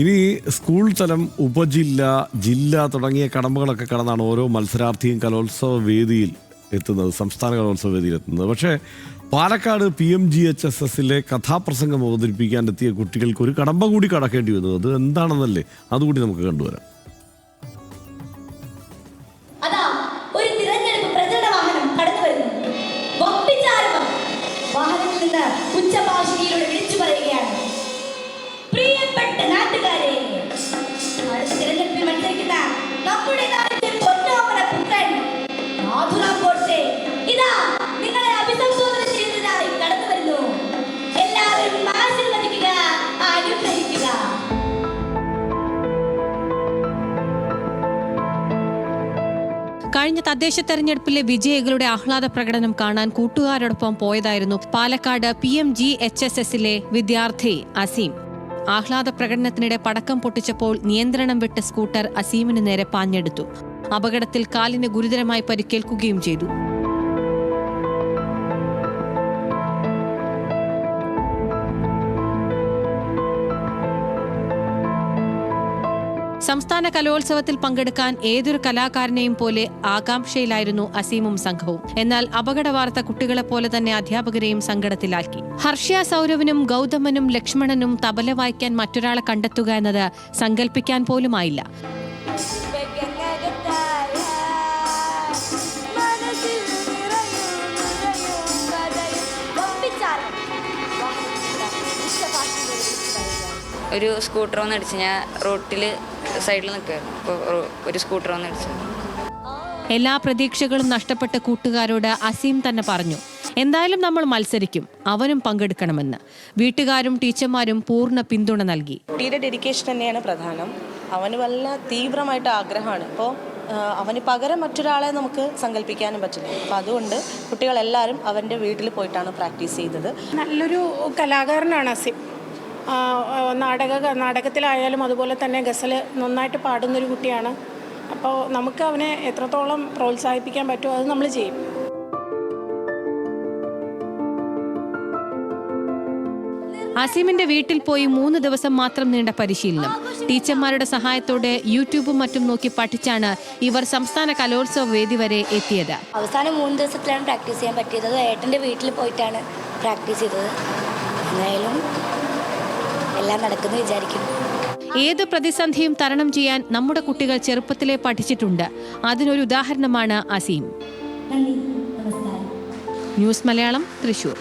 ഇനി സ്കൂൾ തലം ഉപജില്ല ജില്ല തുടങ്ങിയ കടമ്പകളൊക്കെ കടന്നാണ് ഓരോ മത്സരാർത്ഥിയും കലോത്സവ വേദിയിൽ എത്തുന്നത് സംസ്ഥാന കലോത്സവ വേദിയിൽ എത്തുന്നത്. പക്ഷേ Palakkad P M G H S എസിലെ കഥാപ്രസംഗം അവതരിപ്പിക്കാൻ എത്തിയ കുട്ടികൾക്ക് ഒരു കടമ്പ കൂടി കടക്കേണ്ടി വന്നു. അത് എന്താണെന്നല്ലേ അതുകൂടി നമുക്ക് കണ്ടുവരാം. അതാ കഴിഞ്ഞ തദ്ദേശ തെരഞ്ഞെടുപ്പിലെ വിജയികളുടെ ആഹ്ലാദ പ്രകടനം കാണാൻ കൂട്ടുകാരോടൊപ്പം പോയതായിരുന്നു Palakkad P M G H S എസിലെ വിദ്യാർത്ഥി അസീം. ആഹ്ലാദ പ്രകടനത്തിനിടെ പടക്കം പൊട്ടിച്ചപ്പോൾ നിയന്ത്രണം വിട്ട സ്കൂട്ടർ അസീമിന് നേരെ പാഞ്ഞെടുത്തു. അപകടത്തിൽ കാലിന് ഗുരുതരമായി പരിക്കേൽക്കുകയും ചെയ്തു. സംസ്ഥാന കലോത്സവത്തിൽ പങ്കെടുക്കാൻ ഏതൊരു കലാകാരനെയും പോലെ ആകാംക്ഷയിലായിരുന്നു അസീമും സംഘവും. എന്നാൽ അപകട വാർത്ത കുട്ടികളെ പോലെ തന്നെ അധ്യാപകരെയും സങ്കടത്തിലാക്കി. ഹർഷ്യ സൗരവിനും ഗൗതമനും ലക്ഷ്മണനും തബല വായിക്കാൻ മറ്റൊരാളെ കണ്ടെത്തുക എന്നത് സങ്കല്പിക്കാൻ പോലുമായില്ല. ഒരു സ്കൂട്ടർ വന്ന് അടിച്ച് ഞാൻ റോട്ടിൽ സൈഡിൽ നിൽക്കുകയായിരുന്നു അപ്പോൾ ഒരു സ്കൂട്ടർ വന്ന് അടിച്ചു എല്ലാ പ്രതീക്ഷകളും നഷ്ടപ്പെട്ട കൂട്ടുകാരോട് അസീം തന്നെ പറഞ്ഞു എന്തായാലും നമ്മൾ മത്സരിക്കും അവനും പങ്കെടുക്കണമെന്ന്. വീട്ടുകാരും ടീച്ചർമാരും പൂർണ പിന്തുണ നൽകി. കുട്ടിയുടെ ഡെഡിക്കേഷൻ തന്നെയാണ് പ്രധാനം. അവന് വല്ല തീവ്രമായിട്ട് ആഗ്രഹമാണ്. ഇപ്പോൾ അവന് പകരം മറ്റൊരാളെ നമുക്ക് സങ്കല്പിക്കാനും പറ്റില്ല. അപ്പോൾ അതുകൊണ്ട് കുട്ടികളെല്ലാവരും അവന്റെ വീട്ടിൽ പോയിട്ടാണ് പ്രാക്ടീസ് ചെയ്തത്. നല്ലൊരു കലാകാരനാണ് അസിം. നാടക നാടകത്തിലായാലും അതുപോലെ തന്നെ ഗസൽ നന്നായിട്ട് പാടുന്നൊരു കുട്ടിയാണ്. അപ്പോൾ നമുക്ക് അവനെ എത്രത്തോളം പ്രോത്സാഹിപ്പിക്കാൻ പറ്റുമോ അത് നമ്മൾ ചെയ്യും. അസീമിന്റെ വീട്ടിൽ പോയി മൂന്ന് ദിവസം മാത്രം നീണ്ട പരിശീലനം. ടീച്ചർമാരുടെ സഹായത്തോടെ യൂട്യൂബും മറ്റും നോക്കി പഠിച്ചാണ് ഇവർ സംസ്ഥാന കലോത്സവ വേദി വരെ എത്തിയത്. അവസാനം മൂന്ന് ദിവസത്തിലാണ് പ്രാക്ടീസ് ചെയ്യാൻ പറ്റിയത്. ഏട്ടന്റെ വീട്ടിൽ പോയിട്ടാണ് പ്രാക്ടീസ് ചെയ്തത്. എന്തായാലും എല്ലാം നടക്കുന്നു വിചാരിക്കുന്നു. ഏത് പ്രതിസന്ധിയും തരണം ചെയ്യാൻ നമ്മുടെ കുട്ടികൾ ചെറുപ്പത്തിലെ പഠിച്ചിട്ടുണ്ട്. അതിനൊരു ഉദാഹരണമാണ് അസീം. ന്യൂസ് മലയാളം തൃശൂർ.